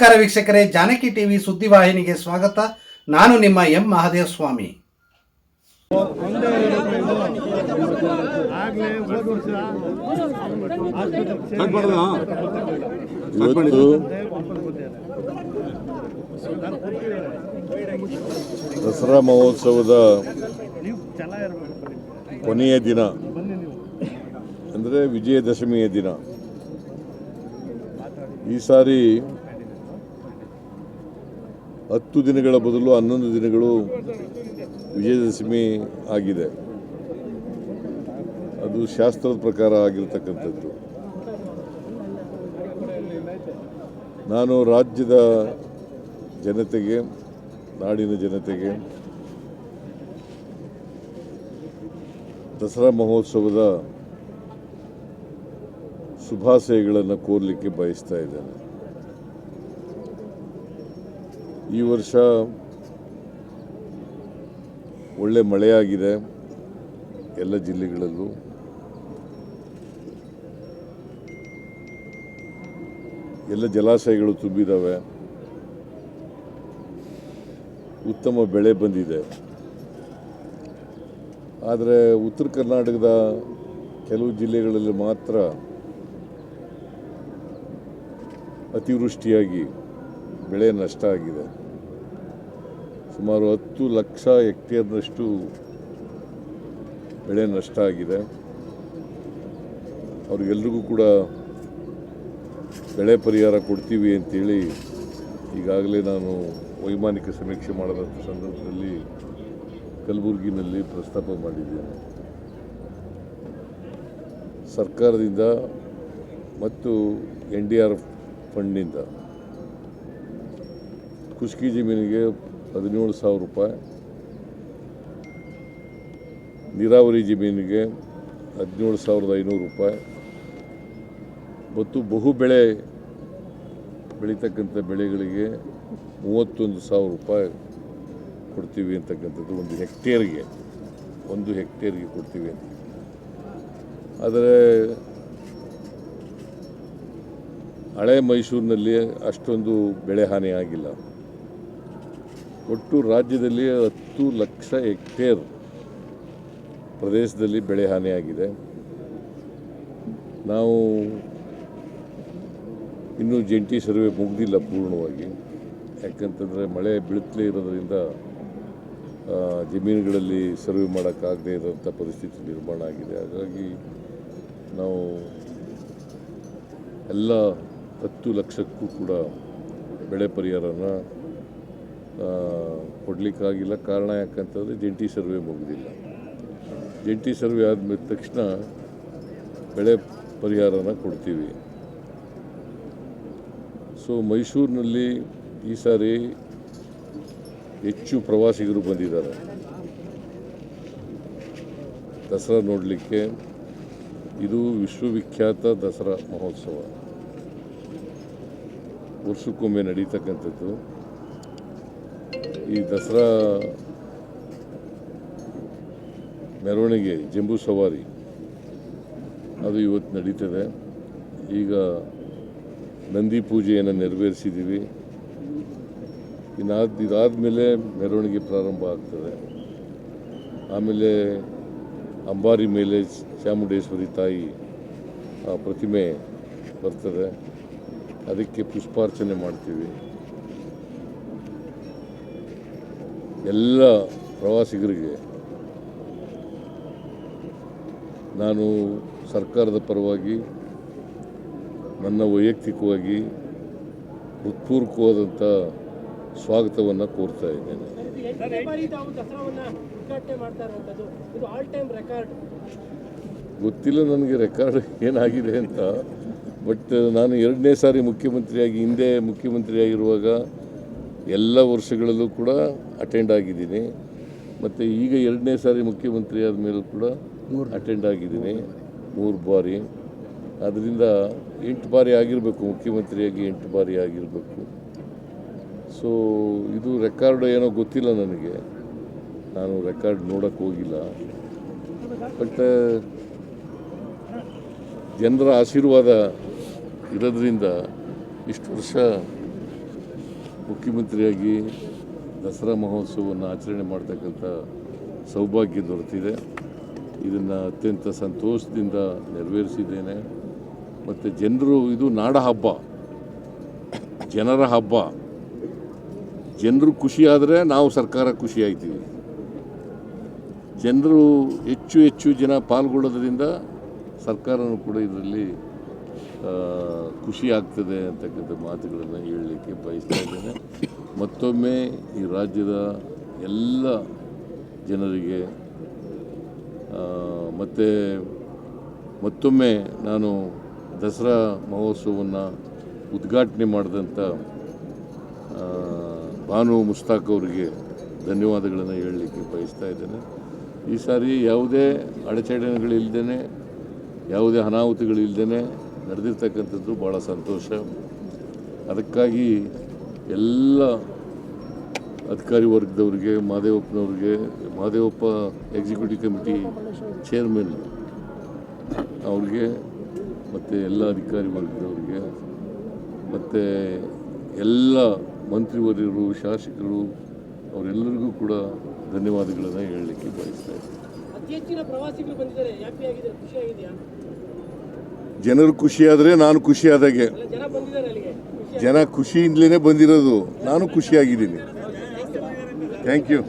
ನಮಸ್ಕಾರ ವೀಕ್ಷಕರೇ, ಜಾನಕಿ ಟಿವಿ ಸುದ್ದಿವಾಹಿನಿಗೆ ಸ್ವಾಗತ. ನಾನು ನಿಮ್ಮ ಎಂ ಮಹಾದೇವ ಸ್ವಾಮಿ ದಸರಾ ಮಹೋತ್ಸವದ ಕೊನೆಯ ದಿನ, ಅಂದರೆ ವಿಜಯದಶಮಿಯ ದಿನ. ಈ ಸಾರಿ ಹತ್ತು ದಿನಗಳ ಬದಲು ಹನ್ನೊಂದು ದಿನಗಳು ವಿಜಯದಶಮಿ ಆಗಿದೆ. ಅದು ಶಾಸ್ತ್ರದ ಪ್ರಕಾರ ಆಗಿರ್ತಕ್ಕಂಥದ್ದು. ನಾನು ರಾಜ್ಯದ ಜನತೆಗೆ, ನಾಡಿನ ಜನತೆಗೆ ದಸರಾ ಮಹೋತ್ಸವದ ಶುಭಾಶಯಗಳನ್ನು ಕೋರಲಿಕ್ಕೆ ಬಯಸ್ತಾ ಇದ್ದೇನೆ. ಈ ವರ್ಷ ಒಳ್ಳೆ ಮಳೆಯಾಗಿದೆ ಎಲ್ಲ ಜಿಲ್ಲೆಗಳಲ್ಲೂ. ಎಲ್ಲ ಜಲಾಶಯಗಳು ತುಂಬಿದ್ದಾವೆ ಉತ್ತಮ ಬೆಳೆ ಬಂದಿದೆ. ಆದರೆ ಉತ್ತರ ಕರ್ನಾಟಕದ ಕೆಲವು ಜಿಲ್ಲೆಗಳಲ್ಲಿ ಮಾತ್ರ ಅತಿವೃಷ್ಟಿಯಾಗಿ ಬೆಳೆ ನಷ್ಟ ಆಗಿದೆ. ಸುಮಾರು ಹತ್ತು ಲಕ್ಷ ಹೆಕ್ಟೇರ್ನಷ್ಟು ಬೆಳೆ ನಷ್ಟ ಆಗಿದೆ. ಅವ್ರಿಗೆಲ್ರಿಗೂ ಕೂಡ ಬೆಳೆ ಪರಿಹಾರ ಕೊಡ್ತೀವಿ ಅಂತೇಳಿ ಈಗಾಗಲೇ ನಾನು ವೈಮಾನಿಕ ಸಮೀಕ್ಷೆ ಮಾಡಿದಂಥ ಸಂದರ್ಭದಲ್ಲಿ ಕಲಬುರಗಿನಲ್ಲಿ ಪ್ರಸ್ತಾಪ ಮಾಡಿದ್ದೇನೆ. ಸರ್ಕಾರದಿಂದ ಮತ್ತು ಎನ್ ಡಿ ಆರ್ ಎಫ್ ಫಂಡ್ನಿಂದ ಖುಷ್ಕಿ ಜಮೀನಿಗೆ ಹದಿನೇಳು ಸಾವಿರ ರೂಪಾಯಿ. ನೀರಾವರಿ ಜಮೀನಿಗೆ ಹದಿನೇಳು ಸಾವಿರದ ಐನೂರು ರೂಪಾಯಿ. ಮತ್ತು ಬಹು ಬೆಳೆ ಬೆಳೀತಕ್ಕಂಥ ಬೆಳೆಗಳಿಗೆ ಮೂವತ್ತೊಂದು ಸಾವಿರ ರೂಪಾಯಿ ಕೊಡ್ತೀವಿ ಅಂತಕ್ಕಂಥದ್ದು ಒಂದು ಹೆಕ್ಟೇರ್ಗೆ ಒಂದು ಹೆಕ್ಟೇರ್ಗೆ ಕೊಡ್ತೀವಿ ಅಂತ. ಆದರೆ ಹಳೆ ಮೈಸೂರಿನಲ್ಲಿ ಅಷ್ಟೊಂದು ಬೆಳೆ ಹಾನಿ ಆಗಿಲ್ಲ. ಒಟ್ಟು ರಾಜ್ಯದಲ್ಲಿ ಹತ್ತು ಲಕ್ಷ ಹೆಕ್ಟೇರ್ ಪ್ರದೇಶದಲ್ಲಿ ಬೆಳೆ ಹಾನಿಯಾಗಿದೆ. ನಾವು ಇನ್ನೂ ಜಂಟಿ ಸರ್ವೆ ಮುಗ್ದಿಲ್ಲ ಪೂರ್ಣವಾಗಿ. ಯಾಕಂತಂದರೆ ಮಳೆ ಬೀಳುತ್ತಲೇ ಇರೋದರಿಂದ ಜಮೀನುಗಳಲ್ಲಿ ಸರ್ವೆ ಮಾಡೋಕ್ಕಾಗದೇ ಇರೋಂಥ ಪರಿಸ್ಥಿತಿ ನಿರ್ಮಾಣ ಆಗಿದೆ. ಹಾಗಾಗಿ ನಾವು ಎಲ್ಲ ಹತ್ತು ಲಕ್ಷಕ್ಕೂ ಕೂಡ ಬೆಳೆ ಪರಿಹಾರನ ಕೊಡಲಿಕ್ಕಾಗಿಲ್ಲ ಕಾರಣ ಯಾಕಂತಂದರೆ ಜಂಟಿ ಸರ್ವೆ ಮುಗಿದಿಲ್ಲ. ಜಂಟಿ ಸರ್ವೆ ಆದಮೇಲೆ ತಕ್ಷಣ ಬೆಳೆ ಪರಿಹಾರನ ಕೊಡ್ತೀವಿ. ಸೊ ಮೈಸೂರಿನಲ್ಲಿ ಈ ಸಾರಿ ಹೆಚ್ಚು ಪ್ರವಾಸಿಗರು ಬಂದಿದ್ದಾರೆ. ದಸರಾ ನೋಡಲಿಕ್ಕೆ. ಇದು ವಿಶ್ವವಿಖ್ಯಾತ ದಸರಾ ಮಹೋತ್ಸವ. ವರ್ಷಕ್ಕೊಮ್ಮೆ ನಡೀತಕ್ಕಂಥದ್ದು. ಈ ದಸರಾ ಮೆರವಣಿಗೆ, ಜಂಬೂ ಸವಾರಿ, ಅದು ಇವತ್ತು ನಡೀತದೆ. ಈಗ ನಂದಿ ಪೂಜೆಯನ್ನು ನೆರವೇರಿಸಿದ್ದೀವಿ. ಇನ್ನಾದ, ಇದಾದಮೇಲೆ ಮೆರವಣಿಗೆ ಪ್ರಾರಂಭ ಆಗ್ತದೆ. ಆಮೇಲೆ ಅಂಬಾರಿ ಮೇಲೆ ಚಾಮುಂಡೇಶ್ವರಿ ತಾಯಿ, ಆ ಪ್ರತಿಮೆ ಬರ್ತದೆ. ಅದಕ್ಕೆ ಪುಷ್ಪಾರ್ಚನೆ ಮಾಡ್ತೀವಿ. ಎಲ್ಲ ಪ್ರವಾಸಿಗರಿಗೆ ನಾನು ಸರ್ಕಾರದ ಪರವಾಗಿ, ನನ್ನ ವೈಯಕ್ತಿಕವಾಗಿ ಹೃತ್ಪೂರ್ವಕವಾದಂಥ ಸ್ವಾಗತವನ್ನು ಕೋರ್ತಾ ಇದ್ದೇನೆ. ಗೊತ್ತಿಲ್ಲ ನನಗೆ ರೆಕಾರ್ಡ್ ಏನಾಗಿದೆ ಅಂತ ಬಟ್ ನಾನು ಎರಡನೇ ಸಾರಿ ಮುಖ್ಯಮಂತ್ರಿಯಾಗಿ, ಹಿಂದೆ ಮುಖ್ಯಮಂತ್ರಿಯಾಗಿರುವಾಗ ಎಲ್ಲ ವರ್ಷಗಳಲ್ಲೂ ಕೂಡ ಅಟೆಂಡ್ ಆಗಿದ್ದೀನಿ. ಮತ್ತು ಈಗ ಎರಡನೇ ಸಾರಿ ಮುಖ್ಯಮಂತ್ರಿ ಆದ ಮೇಲೂ ಕೂಡ ಅಟೆಂಡ್ ಆಗಿದ್ದೀನಿ. ಮೂರು ಬಾರಿ. ಅದರಿಂದ ಎಂಟು ಬಾರಿ ಆಗಿರಬೇಕು ಮುಖ್ಯಮಂತ್ರಿಯಾಗಿ ಎಂಟು ಬಾರಿ ಆಗಿರಬೇಕು. ಸೊ ಇದು ರೆಕಾರ್ಡ್ ಏನೋ ಗೊತ್ತಿಲ್ಲ ನನಗೆ. ನಾನು ರೆಕಾರ್ಡ್ ನೋಡೋಕ್ಕೆ ಹೋಗಿಲ್ಲ. ಬಟ್ ಜನರ ಆಶೀರ್ವಾದ ಇರೋದ್ರಿಂದ ಇಷ್ಟು ವರ್ಷ ಮುಖ್ಯಮಂತ್ರಿಯಾಗಿ ದಸರಾ ಮಹೋತ್ಸವವನ್ನು ಆಚರಣೆ ಮಾಡ್ತಕ್ಕಂಥ ಸೌಭಾಗ್ಯ ದೊರೆತಿದೆ. ಇದನ್ನು ಅತ್ಯಂತ ಸಂತೋಷದಿಂದ ನೆರವೇರಿಸಿದ್ದೇನೆ. ಮತ್ತು ಜನರು, ಇದು ನಾಡ ಹಬ್ಬ. ಜನರ ಹಬ್ಬ. ಜನರು ಖುಷಿಯಾದರೆ ನಾವು ಸರ್ಕಾರ ಖುಷಿಯಾಯ್ತೀವಿ ಜನರು ಹೆಚ್ಚು ಹೆಚ್ಚು ಜನ ಪಾಲ್ಗೊಳ್ಳೋದ್ರಿಂದ ಸರ್ಕಾರನೂ ಕೂಡ ಇದರಲ್ಲಿ ಖುಷಿ ಆಗ್ತದೆ ಅಂತಕ್ಕಂಥ ಮಾತುಗಳನ್ನು ಹೇಳಲಿಕ್ಕೆ ಬಯಸ್ತಾ ಇದ್ದೇನೆ. ಮತ್ತೊಮ್ಮೆ ಈ ರಾಜ್ಯದ ಎಲ್ಲ ಜನರಿಗೆ ಮತ್ತು ಮತ್ತೊಮ್ಮೆ ನಾನು ದಸರಾ ಮಹೋತ್ಸವವನ್ನು ಉದ್ಘಾಟನೆ ಮಾಡಿದಂಥ ಭಾನು ಮುಸ್ತಾಕ್ ಅವರಿಗೆ ಧನ್ಯವಾದಗಳನ್ನು ಹೇಳಲಿಕ್ಕೆ ಬಯಸ್ತಾ ಇದ್ದೇನೆ. ಈ ಸಾರಿ ಯಾವುದೇ ಅಡಚಣೆಗಳಿಲ್ಲದೇ ಯಾವುದೇ ಅನಾಹುತಿಗಳಿಲ್ಲದೇ ನಡೆದಿರ್ತಕ್ಕಂಥದ್ದು ಭಾಳ ಸಂತೋಷ. ಅದಕ್ಕಾಗಿ ಎಲ್ಲ ಅಧಿಕಾರಿ ವರ್ಗದವ್ರಿಗೆ ಮಹದೇವಪ್ಪನವ್ರಿಗೆ ಮಹದೇವಪ್ಪ ಎಕ್ಸಿಕ್ಯೂಟಿವ್ ಕಮಿಟಿ ಚೇರ್ಮನ್ ಅವ್ರಿಗೆ, ಮತ್ತು ಎಲ್ಲ ಅಧಿಕಾರಿ ವರ್ಗದವ್ರಿಗೆ, ಮತ್ತು ಎಲ್ಲ ಮಂತ್ರಿವರ್ಯರು, ಶಾಸಕರು, ಅವರೆಲ್ಲರಿಗೂ ಕೂಡ ಧನ್ಯವಾದಗಳನ್ನು ಹೇಳಲಿಕ್ಕೆ ಬಯಸ್ತಾ ಇದ್ದೀನಿ ಅತಿ ಹೆಚ್ಚಿನ ಪ್ರವಾಸಿಗರು ಬಂದಿದ್ದಾರೆ ಹ್ಯಾಪಿ ಆಗಿದ್ದಾರೆ ಖುಷಿ ಆಗಿದೆಯಾ ಜನರು ಖುಷಿಯಾದರೆ ನಾನು ಖುಷಿಯಾದಾಗೆ ಜನ ಖುಷಿಯಿಂದಲೇ ಬಂದಿರೋದು. ನಾನು ಖುಷಿಯಾಗಿದ್ದೀನಿ. Thank you